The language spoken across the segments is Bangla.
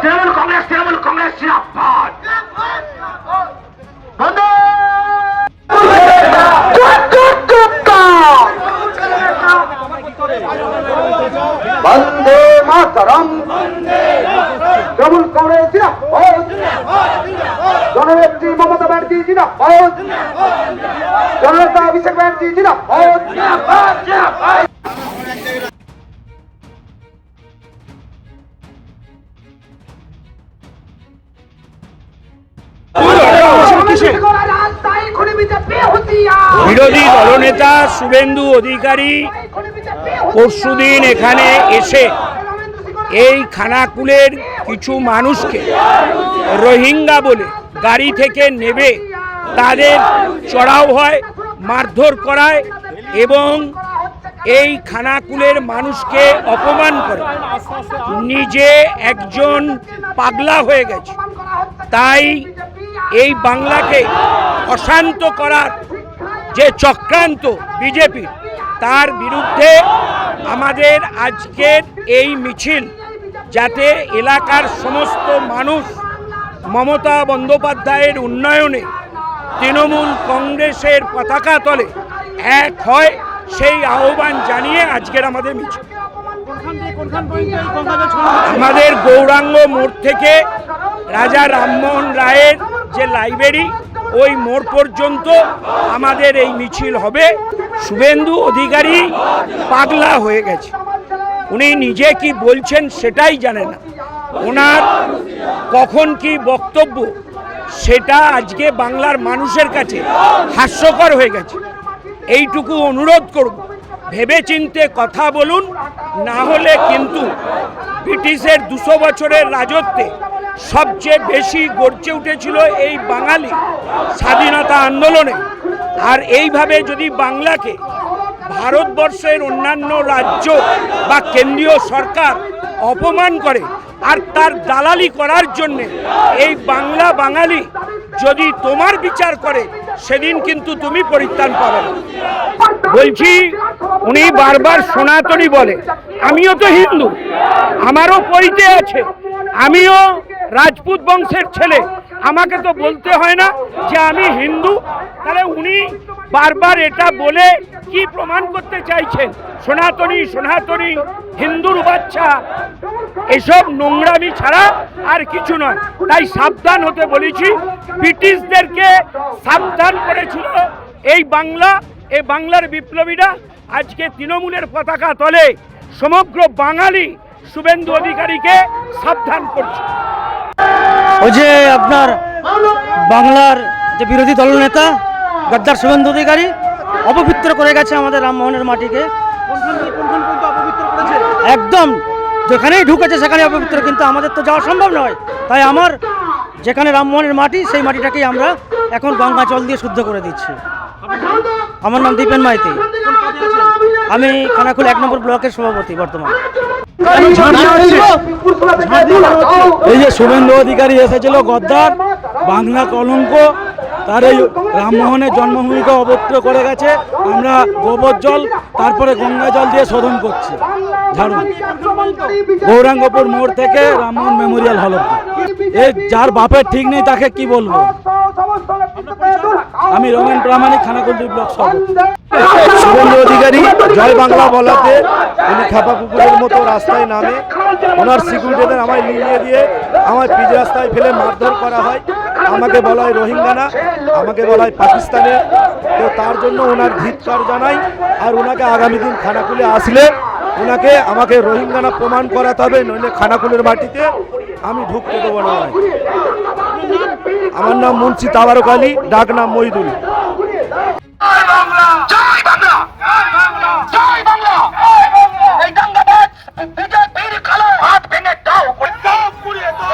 তৃণমূল কংগ্রেস তৃণমূল কংগ্রেস, জিন্দাবাদ। বন্ধু বন্দে মাতরম। তৃণমূল কংগ্রেস, জিন্দাবাদ। জননেত্রী মমতা ব্যানার্জি, জিন্দাবাদ। জননেতা অভিষেক ব্যানার্জি জিন্দাবাদ। বিরোধী দলনেতা শুভেন্দু অধিকারী পরশুদিন এখানে এসে এই খানাকুলের কিছু মানুষকে রোহিঙ্গা বলে গাড়ি থেকে নেবে, তাদের চড়াও হয়, মারধর করায় এবং এই খানাকুলের মানুষকে অপমান করে। নিজে একজন পাগলা হয়ে গেছে। তাই এই বাংলাকে অশান্ত করার যে চক্রান্ত বিজেপি, তার বিরুদ্ধে আমাদের আজকের এই মিছিল, যাতে এলাকার সমস্ত মানুষ মমতা বন্দ্যোপাধ্যায়ের উন্নয়নে তৃণমূল কংগ্রেসের পতাকা তলে এক হয়, সেই আহ্বান জানিয়ে আজকের আমাদের মিছিল। আমাদের গৌরাঙ্গ মোড় থেকে রাজা রামমোহন রায়ের যে লাইব্রেরি ওই মোড় পর্যন্ত আমাদের এই মিছিল হবে। শুভেন্দু অধিকারী পাগলা হয়ে গেছে। উনি নিজে কি বলছেন সেটাই জানে না। ওনার কখন কি বক্তব্য, সেটা আজকে বাংলার মানুষের কাছে হাস্যকর হয়ে গেছে। এইটুকু অনুরোধ করব, ভেবেচিন্তে কথা বলুন, না হলে কিন্তু ব্রিটিশের দুশো বছরের রাজত্বে সবচেয়ে বেশি গর্জে উঠেছিল এই বাঙালি স্বাধীনতা আন্দোলনে আর এইভাবে যদি বাংলাকে ভারতবর্ষের অন্যান্য রাজ্য বা কেন্দ্রীয় সরকার অপমান করে আর তার দালালি করার জন্যে এই বাংলা বাঙালি যদি তোমার বিচার করে, সেদিন কিন্তু তুমি পরিত্রাণ পাবে। বলছি, উনি বারবার সনাতনী বলে, আমিও তো হিন্দু, আমারও পরিচয় আছে, আমিও রাজপুত বংশের ছেলে। আমাকে তো বলতে হয় না যে আমি হিন্দু। তাহলে উনি বারবার এটা বলে কি প্রমাণ করতে চাইছেন? সনাতনী সনাতনী, হিন্দুর বাচ্চা। এসব নোংরামি ছাড়া আর কিছু নয়। তাই সাবধান হতে বলেছি। ব্রিটিশদেরকে সাবধান করেছিল এই বাংলা, এই বাংলার বিপ্লবীরা আজকে তৃণমূলের পতাকা তলে সমগ্র বাঙালি শুভেন্দু অধিকারীকে সাবধান করছে। ওই যে আপনার বাংলার যে বিরোধী দলনেতা গদ্দার শুভেন্দু অধিকারী অপবিত্র করে গেছে আমাদের রামমোহনের মাটিকে। একদম, যেখানেই ঢুকেছে সেখানে অপবিত্র, কিন্তু আমাদের তো যাওয়া সম্ভব নয়। তাই আমার যেখানে রামমোহনের মাটি, সেই মাটিটাকেই আমরা এখন গঙ্গা জল দিয়ে শুদ্ধ করে দিচ্ছি। আমার নাম দীপেন মাইতি। আমি খানাকুল এক নম্বর ব্লকের সভাপতি বর্তমানে। এই যে শুভেন্দু অধিকারী এসেছিল গদ্দার বাংলা কলঙ্ক তার এই রামমোহনের জন্মভূমিকে অবত্র করে গেছে। আমরা গোবর জল তারপরে গঙ্গা জল দিয়ে শোধন করছি। ঝাড়ুন। গৌরাঙ্গপুর মোড় থেকে রামমোহন মেমোরিয়াল হল এ যার বাপের ঠিক নেই তাকে কি বলব? আমি রমেন প্রামাণিক খানাকুলদি ব্লক শুভেন্দু অধিকারী জয় বাংলা বলাতে উনি খাপা কুকুরের মতো রাস্তায় নামে। ওনার সিকিউরিটিদের আমায় নিয়ে দিয়ে আমায় পিচ রাস্তায় ফেলে মারধর করা হয়। আমাকে বলা হয় রোহিঙ্গানা আমাকে বলা হয় পাকিস্তানে তো তার জন্য ওনার ধিৎকার জানাই আর ওনাকে আগামী দিন খানাকুলে আসলে ওনাকে আমাকে রোহিঙ্গানা প্রমাণ করাতে হবে, নইলে খানাকুলের মাটিতে আমি ঢুকতে দেবো না। আমার নাম মুন্সি তাবারক আলী, ডাক নাম মহিদুল জয় বাংলা জয় বাংলা জয় বাংলা এই দাঙ্গাবাজ বিজেপির কালো হাত ভেঙে দাও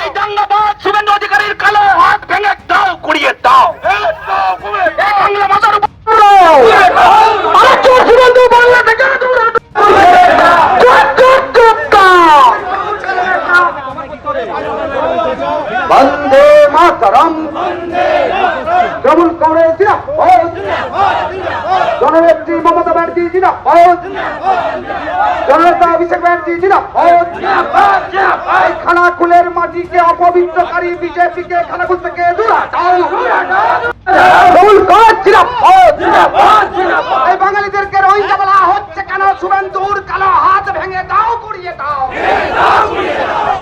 এই দাঙ্গাবাজ শুভেন্দু অধিকারীর কালো হাত ভেঙে দাও কুড়িয়ে দাও এই বাংলা ভাষার উপর আরে চোর শুভেন্দু বাংলা থেকে দূরে চুপ, চুপ, চুপ, দাও। বন্দে মাতরম তৃণমূল কংগ্রেস জিন্দাবাদ। জনতা অভিষেক ব্যানার্জি জিন্দাবাদ। এই খানাকুলের মাটিকে অপবিত্রকারী বিজেপিকে খানাকুল থেকে দূর জিন্দাবাদ। এই বাঙালিদেরকে রোহিঙ্গা বলা হচ্ছে কেন? শুভেন্দুর কালো হাত ভেঙে দাও গুড়িয়ে দাও।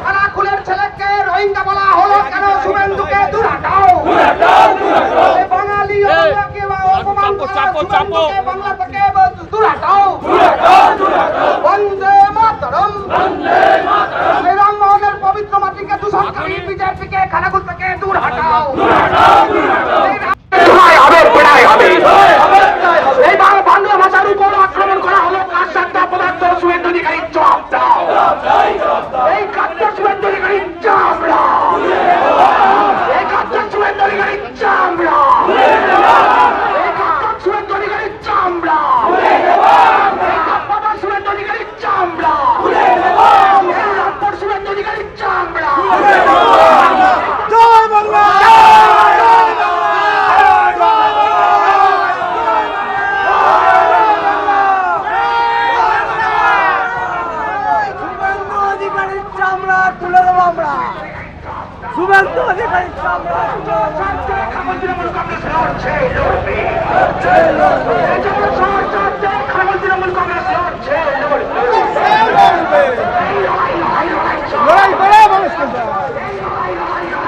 খানাকুলের ছেলেকে রোহিঙ্গা বলা হলো কেন? শুভেন্দুকে দূর বাঙালি অপমান বাংলা থেকে বন্দে মাতরম। রামমোহনের পবিত্র মাটিকে দূষণকারী বিজেপিকে খানাকুল থেকে দূর হটাও লড়াই হবে লড়াই হবে এই বাংলা বাংলা ভাষার উপর আক্রমণ করা হলো কার সাথে পদার্থ শুভেন্দু অধিকারী জবাব দাও এই কাত্য শুভেন্দু অধিকারী চামড়া এই কাত্য শুভেন্দু অধিকারী চামড়া এই কাত্য শুভেন্দু অধিকারী চামড়া এই কাপ্পাটা শুভেন্দু অধিকারী চামড়া এই রামপুর শুভেন্দু অধিকারী চামড়া জয় বাংলা তৃণমূল কংগ্রেস লড়ছে লড়বে এই জন্য সরকার তৃণমূল তৃণমূল কংগ্রেস লড়ছে লড়বে লড়াই করে মানুষ ছাত্রবাদ চিন্তাবাদ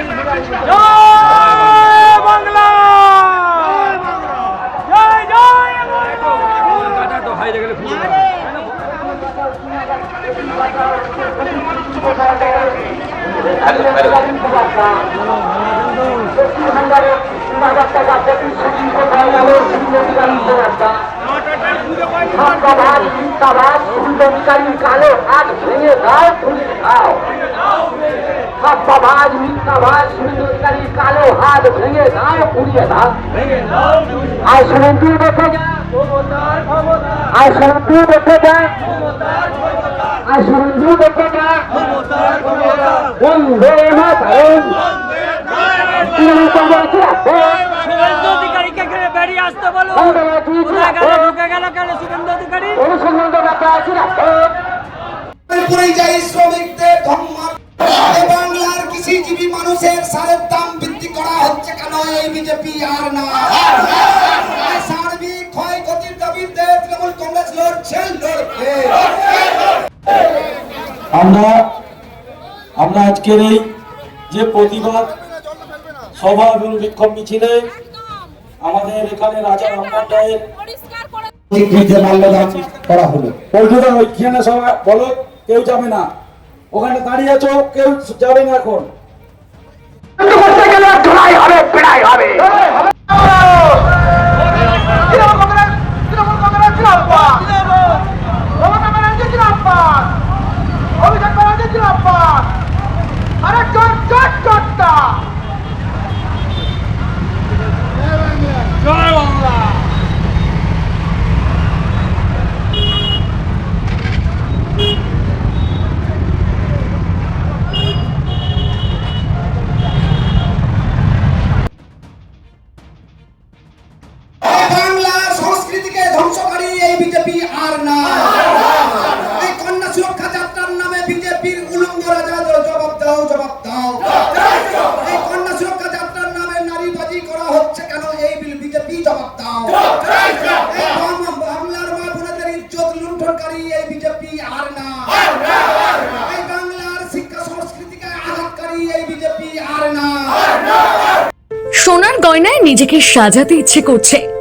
সুন্দরকারী কালো হাত ভেঙে দাও তুলে দাও ছাত্রবাদ মিথ্যাবাদ সুন্দরকারী কালো হাত ভেঙে দাও পুড়িয়ে দাও আর শুভেন্দু দেখে যা আর শুভেন্দু দেখে যা আর শুভেন্দু দেখে যা বন্দে মাতরম শ্রমিকদের বাংলার কৃষিজীবী মানুষের সারের দাম বৃদ্ধি করা হচ্ছে কেন এই বিজেপি আর না? সার্বিক ক্ষয়ক্ষতির দাবিতে তৃণমূল কংগ্রেস লড়ছে লড়বে আমরা আমরা আজকের এই যে প্রতিবাদ সভা এবং বিক্ষোভ মিছিলে আমাদের এখানে রাজা মাল্যদান করা হলো। ওইখানে সবাই বলো, কেউ যাবে না। ওখানে দাঁড়িয়ে আছো, কেউ যাবে না এখন তৃণমূল কংগ্রেস তৃণমূল কংগ্রেস জিন্দাবাদ মমতা ব্যানার্জি জিন্দাবাদ অভিষেক ব্যানার্জি জিন্দাবাদ আরে চট চট লুণ্ঠনকারী এই বিজেপি আর না। এই বাংলার শিক্ষা সংস্কৃতিকে আঘাতকারী এই বিজেপি আর না। সোনার গয়নায় নিজেকে সাজাতে ইচ্ছে করছে।